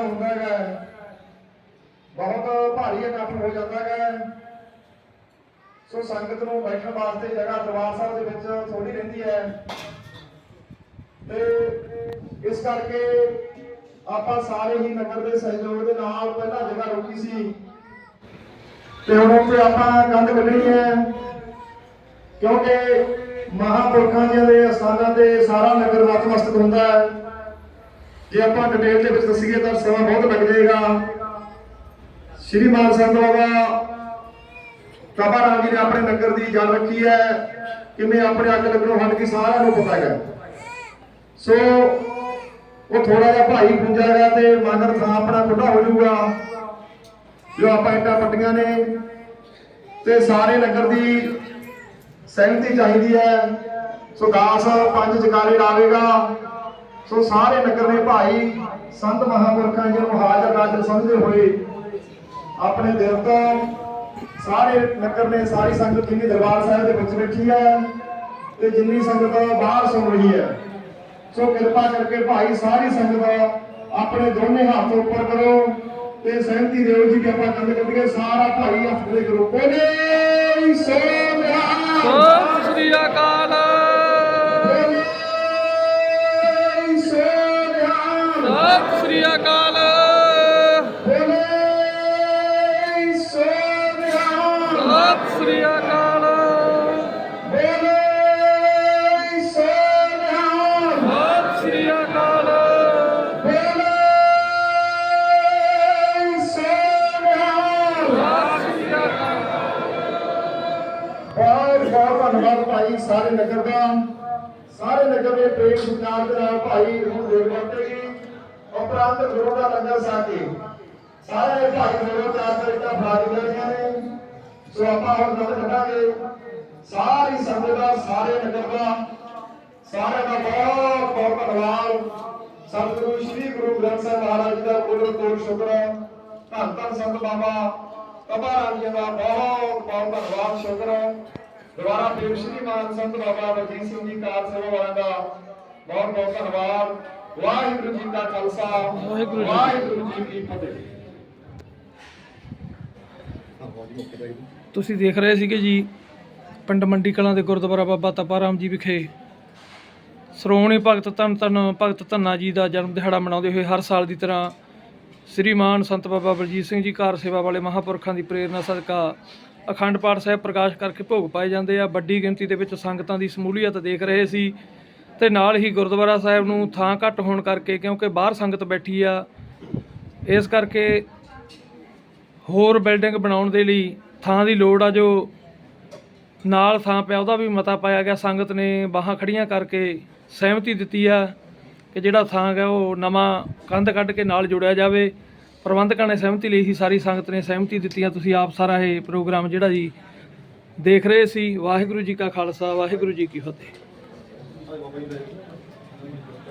ਹੁੰਦਾ ਹੈ। ਬਹੁਤ ਭਾਰੀ ਇਕੱਠ ਹੋ ਜਾਂਦਾ ਹੈ। ਸੋ ਸੰਗਤ ਨੂੰ ਬੈਠਣ ਵਾਸਤੇ ਜਗ੍ਹਾ ਦਰਬਾਰ ਸਾਹਿਬ ਦੇ ਵਿੱਚ ਥੋੜੀ ਰਹਿੰਦੀ ਹੈ। ਤੇ ਇਸ ਕਰਕੇ ਆਪਾਂ ਸਾਰੇ ਹੀ ਨਗਰ ਦੇ ਸਹਿਯੋਗ ਦੇ ਨਾਲ ਪਹਿਲਾਂ ਜਗ੍ਹਾ ਰੋਕੀ ਸੀ। ਤੇ ਹੁਣ ਉੱਥੇ ਆਪਾਂ ਕੰਧ ਕੱਢਣੀ ਹੈ। ਕਿਉਂਕਿ ਮਹਾਪੁਰਖਾਂ ਜੀ ਦੇ ਅਸਥਾਨਾਂ ਤੇ ਸਾਰਾ ਨਗਰ ਨਤਮਸਤਕ ਹੁੰਦਾ ਹੈ। ਜੇ ਆਪਾਂ ਡਿਟੇਲ ਦੇ ਵਿੱਚ ਦੱਸੀਏ ਤਾਂ ਸਮਾਂ ਬਹੁਤ ਲੱਗ ਜਾਏਗਾ। ਸ਼੍ਰੀ ਮਾਨ ਸੰਤ ਬਾਬਾ ਬਾਬਾ ਰਾਮ ਜੀ ਨੇ ਆਪਣੇ ਨਗਰ ਦੀ ਜਾਨ ਰੱਖੀ ਹੈ। ਕਿਵੇਂ ਆਪਣੇ ਅੱਗ ਲੱਗਣੋਂ ਹਟ ਕੇ ਸਾਰਿਆਂ ਨੂੰ ਪਤਾ ਹੈ। ਸੋ ਉਹ ਥੋੜਾ ਜਿਹਾ ਭਾਈ ਪੁੰਜਾ ਗਿਆ ਤੇ ਮਗਰ ਥਾਂ ਆਪਣਾ ਖੁੱਡਾ ਹੋ ਜਾਊਗਾ। ਜੋ ਆਪਾਂ ਇੱਟਾਂ ਪੱਟੀਆਂ ਨੇ ਤੇ ਸਾਰੇ ਨਗਰ ਦੀ ਸਹਿਮਤੀ ਚਾਹੀਦੀ ਹੈ। ਸੋ ਦਾਸ ਪੰਜ ਜਕਾਰੇ ਲਾਵੇਗਾ। ਸੋ ਸਾਰੇ ਨਗਰ ਦੇ ਭਾਈ ਸੰਤ ਮਹਾਂਪੁਰਖਾਂ ਜੀ ਨੂੰ ਹਾਜ਼ਰ ਨਾਜ਼ਰ ਸਮਝਦੇ ਹੋਏ ਆਪਣੇ ਦਿਲ ਤੋਂ ਸਾਰੇ ਨਗਰ ਨੇ, ਸਾਰੀ ਸੰਗਤ ਜਿੰਨੀ ਦਰਬਾਰ ਸਾਹਿਬ ਦੇ ਵਿੱਚ ਬੈਠੀ ਹੈ ਤੇ ਜਿੰਨੀ ਸੰਗਤ ਬਾਹਰ ਸੁਣ ਰਹੀ ਹੈ, ਸੋ ਕਿਰਪਾ ਕਰਕੇ ਭਾਈ ਸਾਰੀ ਸੰਗਤ ਆਪਣੇ ਦੋਨੇ ਹੱਥ ਉੱਪਰ ਕਰੋ ਤੇ ਸਹਿਮਤੀ ਦਿਓ ਜੀ ਕਿ ਆਪਾਂ ਕੰਧ ਕੱਢੀਏ ਸਾਰਾ ਭਾਈ ਹੱਥ ਦੇ ਕਰੋ ਬੋਲੇ ਸੋ ਨਿਹਾਲ ਸਤਿ ਸ੍ਰੀ ਅਕਾਲ। ਸ੍ਰੀ ਅਕਾਲ। ਸਤਿ ਸ੍ਰੀ ਅਕਾਲ। ਸਤਿ ਸ੍ਰੀ ਬਹੁਤ ਬਹੁਤ ਧੰਨਵਾਦ ਭਾਈ ਸਾਰੇ ਨਗਰ ਦਾ। ਸਾਰੇ ਨਗਰ ਦੇ ਪ੍ਰੇਮ ਸਤਿਕਾਰ ਦੇ ਨਾਲ ਭਾਈ ਨੂੰ ਦੇਖ ਵਰਤੇਗੀ ਉਪਰੰਤ ਗੁਰੂ ਦਾ ਲੰਗਰ ਸਾਥੀ ਸਾਰੇ ਭਾਈ ਮੇਰੇ ਚਾਰ ਤਰੀਕਾ ਫਰਾਜ ਲੈਣੀਆਂ ਨੇ, ਸੋ ਆਪਾਂ ਹੁਣ ਨਦਰ ਕੱਢਾਂਗੇ। ਸਾਰੀ ਸੰਗਤ ਦਾ ਸਾਰੇ ਨਗਰ ਦਾ ਸਾਰਿਆਂ ਦਾ ਬਹੁਤ ਬਹੁਤ ਧੰਨਵਾਦ। ਸਤਿਗੁਰੂ ਸ੍ਰੀ ਗੁਰੂ ਗ੍ਰੰਥ ਸਾਹਿਬ ਮਹਾਰਾਜ ਦਾ ਕੋਲ ਕੋਲ ਸ਼ੁਕਰ। ਧੰਨ ਧੰਨ ਸੰਤ ਬਾਬਾ ਕਬਾ ਰਾਮ ਜੀ ਦਾ ਬਹੁਤ ਬਹੁਤ ਧੰਨਵਾਦ, ਸ਼ੁਕਰ। ਦੁਬਾਰਾ ਫਿਰ ਸ੍ਰੀ ਮਾਨ ਸੰਤ ਬਾਬਾ ਵਜੀਤ ਸਿੰਘ ਜੀ, ਕਾਰ ਸੇਵਾ ਵਾਲਿਆਂ ਦਾ ਬਹੁਤ ਬਹੁਤ ਧੰਨਵਾਦ। ਵਾਹਿਗੁਰੂ ਜੀ ਦਾ ਖਾਲਸਾ ਵਾਹਿਗੁਰੂ ਜੀ ਕੀ ਵਾਹਿਗੁਰੂ ਜੀ ਕੀ ਫਤਿਹ। ਤੁਸੀਂ ਦੇਖ ਰਹੇ ਸੀਗੇ ਜੀ ਪਿੰਡ ਮੰਡੀ ਕਲਾਂ ਦੇ ਗੁਰਦੁਆਰਾ ਬਾਬਾ ਤਪਾ ਰਾਮ ਜੀ ਵਿਖੇ। ਸ਼੍ਰੋਮਣੀ ਭਗਤ ਧੰਨ ਧੰਨ ਭਗਤ ਧੰਨਾ ਜੀ ਦਾ ਜਨਮ ਦਿਹਾੜਾ ਮਨਾਉਂਦੇ ਹੋਏ ਹਰ ਸਾਲ ਦੀ ਤਰ੍ਹਾਂ ਸ੍ਰੀ ਮਾਨ ਸੰਤ ਬਾਬਾ ਬਲਜੀਤ ਸਿੰਘ ਜੀ ਕਾਰ ਸੇਵਾ ਵਾਲੇ ਮਹਾਪੁਰਖਾਂ ਦੀ ਪ੍ਰੇਰਣਾ ਸਦਕਾ ਅਖੰਡ ਪਾਠ ਸਾਹਿਬ ਪ੍ਰਕਾਸ਼ ਕਰਕੇ ਭੋਗ ਪਾਏ ਜਾਂਦੇ ਆ। ਵੱਡੀ ਗਿਣਤੀ ਦੇ ਵਿੱਚ ਸੰਗਤਾਂ ਦੀ ਸਮੂਲੀਅਤ ਦੇਖ ਰਹੇ ਸੀ। ਤੇ ਨਾਲ ਹੀ ਗੁਰਦੁਆਰਾ ਸਾਹਿਬ ਨੂੰ ਥਾਂ ਘੱਟ ਹੋਣ ਕਰਕੇ ਕਿਉਂਕਿ ਬਾਹਰ ਸੰਗਤ ਬੈਠੀ ਆ, ਇਸ ਕਰਕੇ ਹੋਰ ਬਿਲਡਿੰਗ ਬਣਾਉਣ ਦੇ ਲਈ ਥਾਂ ਦੀ ਲੋੜ ਆ ਜੋ ਨਾਲ ਥਾਂ ਪਿਆ, ਉਹਦਾ ਵੀ ਮਤਾ ਪਾਇਆ ਗਿਆ। ਸੰਗਤ ਨੇ ਬਾਹਾਂ ਖੜੀਆਂ ਕਰਕੇ ਸਹਿਮਤੀ ਦਿੱਤੀ ਆ ਕਿ ਜਿਹੜਾ ਥਾਂ ਹੈ ਉਹ ਨਵਾਂ ਕੰਧ ਕੱਢ ਕੇ ਨਾਲ ਜੋੜਿਆ ਜਾਵੇ। ਪ੍ਰਬੰਧਕਾਂ ਨੇ ਸਹਿਮਤੀ ਲਈ ਹੀ ਸਾਰੀ ਸੰਗਤ ਨੇ ਸਹਿਮਤੀ ਦਿੱਤੀ ਆ। ਤੁਸੀਂ ਆਪ ਸਾਰਾ ਇਹ ਪ੍ਰੋਗਰਾਮ ਜਿਹੜਾ ਜੀ ਦੇਖ ਰਹੇ ਸੀ। ਵਾਹਿਗੁਰੂ ਜੀ ਕਾ ਖਾਲਸਾ, ਵਾਹਿਗੁਰੂ ਜੀ ਕੀ ਫਤਿਹ। Hơi có.